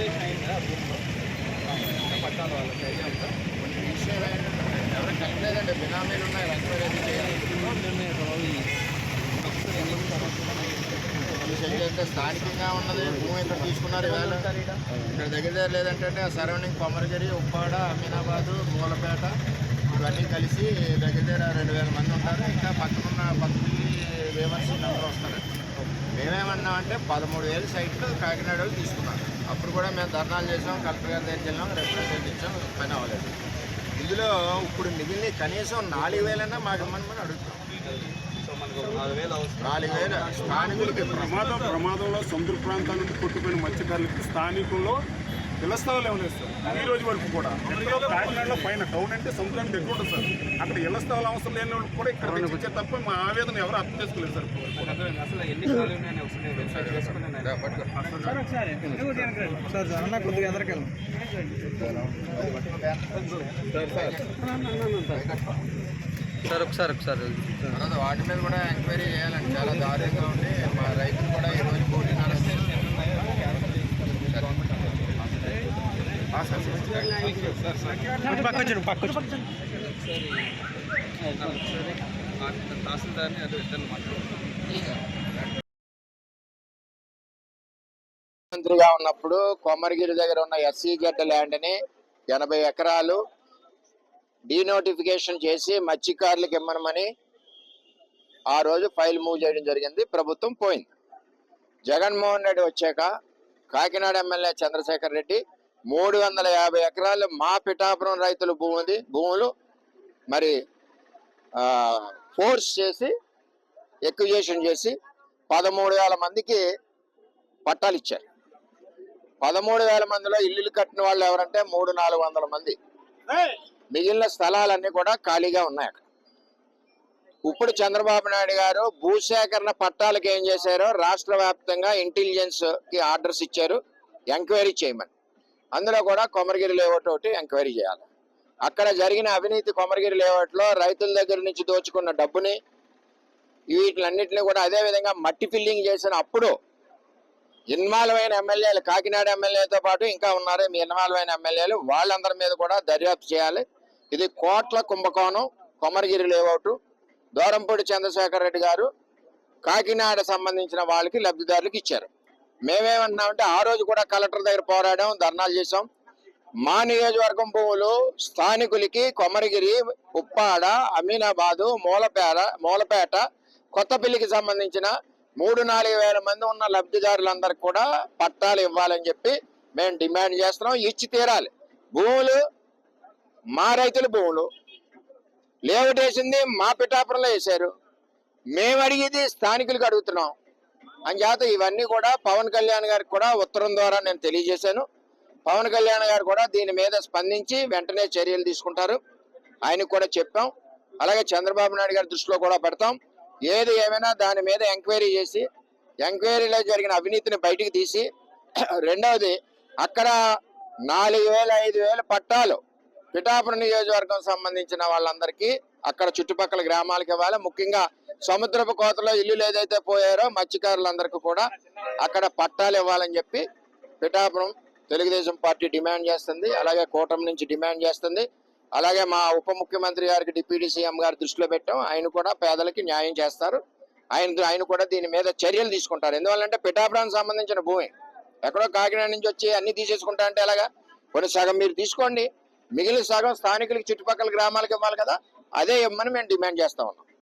Limitation అయిందా పట్టాల వాళ్ళకి ఐడియా ఉందా విషయం ఎవరు కట్టలేదండి బినామీలు ఉన్నాయి ఎంక్వైరీ అది చేయాలి చేస్తే స్థానికంగా ఉన్నది భూమి ఇక్కడ తీసుకున్నారు ఇవాళ ఇక్కడ దగ్గర దగ్గర లేదంటే సరౌండింగ్ కొమరగిరి ఉప్పాడ అమీనాబాదు మూలపేట ఇవన్నీ కలిసి దగ్గర దగ్గర రెండు వేల మంది ఉంటారు ఇంకా పక్కనున్న పక్కపల్లి వేవర్స్ నెంబర్ వస్తారు మేమేమన్నామంటే పదమూడు వేల సైట్లు కాకినాడ వాళ్ళు తీసుకున్నారు. అప్పుడు కూడా మేము ధర్నాలు చేసాం కలెక్టర్ గారి దగ్గరికి వెళ్ళాం రిప్రజెంట్ ఇచ్చాం పని అవ్వలేదు. ఇందులో ఇప్పుడు మిగిలిన కనీసం నాలుగు వేలన్నా మాకు ఇమ్మని అడుగుతాం. సో మనకు ఒక నాలుగు వేలు స్థానికులకి ప్రమాదం ప్రమాదంలో సముద్ర ప్రాంతాల నుండి కొట్టుకుపోయిన మత్స్యకారులకి స్థానికుల్లో ఇళ్ళ ఏమైనా సార్. ఈ రోజు వరకు కూడా. ఎక్కడో కాకినాడలో పైన టౌన్ అంటే సముద్రానికి దగ్గర ఉంటుంది సార్. అక్కడ ఇళ్ళ స్థలాలు అవసరం లేని వాళ్ళకి కూడా ఇక్కడ తెచ్చిచ్చే తప్ప మా ఆవేదన ఎవరు అర్థం చేసుకోలేదు సార్. సార్ ఒకసారి. ఒకసారి తర్వాత వాటి మీద కూడా ఎంక్వైరీ చేయాలండి. చాలా దారుణంగా ఉంది. మా రైతులు కూడా ఈ రోజు కోటిన్నర తహసీల్దార్ని అది ఇద్దరు మాట్లాడుతున్నాను మంత్రిగా ఉన్నప్పుడు కొమ్మరిగిరి దగ్గర ఉన్న ఎస్సీ గడ్డ ల్యాండ్ని ఎనభై ఎకరాలు డీనోటిఫికేషన్ చేసి మత్స్యకారులకు ఇమ్మనమని ఆ రోజు ఫైల్ మూవ్ చేయడం జరిగింది ప్రభుత్వం పోయింది. జగన్మోహన్ రెడ్డి వచ్చాక కాకినాడ ఎమ్మెల్యే చంద్రశేఖర్ రెడ్డి మూడు వందల యాభై ఎకరాలు మా పిఠాపురం రైతుల భూమిది భూములు మరి ఫోర్స్ చేసి ఎక్విజేషన్ చేసి పదమూడు వేల మందికి పట్టాలు ఇచ్చారు. పదమూడు వేల మందిలో ఇల్లులు కట్టిన వాళ్ళు ఎవరంటే మూడు నాలుగు వందల మంది. మిగిలిన స్థలాలన్నీ కూడా ఖాళీగా ఉన్నాయి అక్కడ. ఇప్పుడు చంద్రబాబు నాయుడు గారు భూసేకరణ పట్టాలకు ఏం చేశారో రాష్ట్ర వ్యాప్తంగా ఇంటెలిజెన్స్కి ఆర్డర్స్ ఇచ్చారు ఎంక్వైరీ చేయమని. అందులో కూడా కొమరగిరి లేఅవుట్ ఒకటి ఎంక్వైరీ చేయాలి. అక్కడ జరిగిన అవినీతి కొమరగిరి లేఅవుట్లో రైతుల దగ్గర నుంచి దోచుకున్న డబ్బుని వీటిలన్నింటినీ కూడా అదే విధంగా మట్టి ఫిల్లింగ్ చేసిన అప్పుడు ఇన్వాల్వ్ అయిన ఎమ్మెల్యేలు కాకినాడ ఎమ్మెల్యేతో పాటు ఇంకా ఉన్నారు. మీ ఇన్వాల్వ్ అయిన ఎమ్మెల్యేలు వాళ్ళందరి మీద కూడా దర్యాప్తు చేయాలి. ఇది కోట్ల కుంభకోణం కొమరగిరి లేఅవుట్. దూరంపూడి చంద్రశేఖర్ రెడ్డి గారు కాకినాడ సంబంధించిన వాళ్ళకి లబ్ధిదారులకు ఇచ్చారు. మేమేమన్నామంటే ఆ రోజు కూడా కలెక్టర్ దగ్గర పోరాడాం ధర్నాలు చేసాం మా నియోజకవర్గం భూములు స్థానికులకి కొమరగిరి ఉప్పాడ అమీనాబాదు మూలపేట మూలపేట కొత్తపల్లికి సంబంధించిన మూడు నాలుగు వేల మంది ఉన్న లబ్ధిదారులందరికీ కూడా పట్టాలు ఇవ్వాలని చెప్పి మేము డిమాండ్ చేస్తున్నాం. ఇచ్చి తీరాలి. భూములు మా రైతుల భూములు. లేవటేసింది మా పిఠాపురంలో వేశారు. మేము అడిగేది స్థానికులకు అడుగుతున్నాం. అంచేత ఇవన్నీ కూడా పవన్ కళ్యాణ్ గారికి కూడా ఉత్తరం ద్వారా నేను తెలియజేశాను. పవన్ కళ్యాణ్ గారు కూడా దీని మీద స్పందించి వెంటనే చర్యలు తీసుకుంటారు. ఆయనకు కూడా చెప్పాం. అలాగే చంద్రబాబు నాయుడు గారి దృష్టిలో కూడా పెడతాం. ఏది ఏమైనా దాని మీద ఎంక్వైరీ చేసి ఎంక్వైరీలో జరిగిన అవినీతిని బయటికి తీసి రెండవది అక్కడ నాలుగు వేల ఐదు వేల పట్టాలు పిఠాపురం నియోజకవర్గం సంబంధించిన వాళ్ళందరికీ అక్కడ చుట్టుపక్కల గ్రామాలకు ఇవ్వాలి. ముఖ్యంగా సముద్రపు కోతలో ఇల్లులు ఏదైతే పోయారో మత్స్యకారులందరికీ కూడా అక్కడ పట్టాలు ఇవ్వాలని చెప్పి పిఠాపురం తెలుగుదేశం పార్టీ డిమాండ్ చేస్తుంది. అలాగే కూటమి నుంచి డిమాండ్ చేస్తుంది. అలాగే మా ఉప ముఖ్యమంత్రి గారికి డిప్యూటీ సీఎం గారి దృష్టిలో పెట్టాం. ఆయన కూడా పేదలకి న్యాయం చేస్తారు. ఆయన ఆయన కూడా దీని మీద చర్యలు తీసుకుంటారు. ఎందువల్లంటే పిఠాపురానికి సంబంధించిన భూమి. ఎక్కడో కాకినాడ నుంచి వచ్చి అన్ని తీసేసుకుంటా అంటే ఎలాగా? కొన్ని సగం మీరు తీసుకోండి. మిగిలిన సగం స్థానికులకి చుట్టుపక్కల గ్రామాలకు ఇవ్వాలి కదా. అదే ఇవ్వమని మేము డిమాండ్ చేస్తా ఉన్నాం.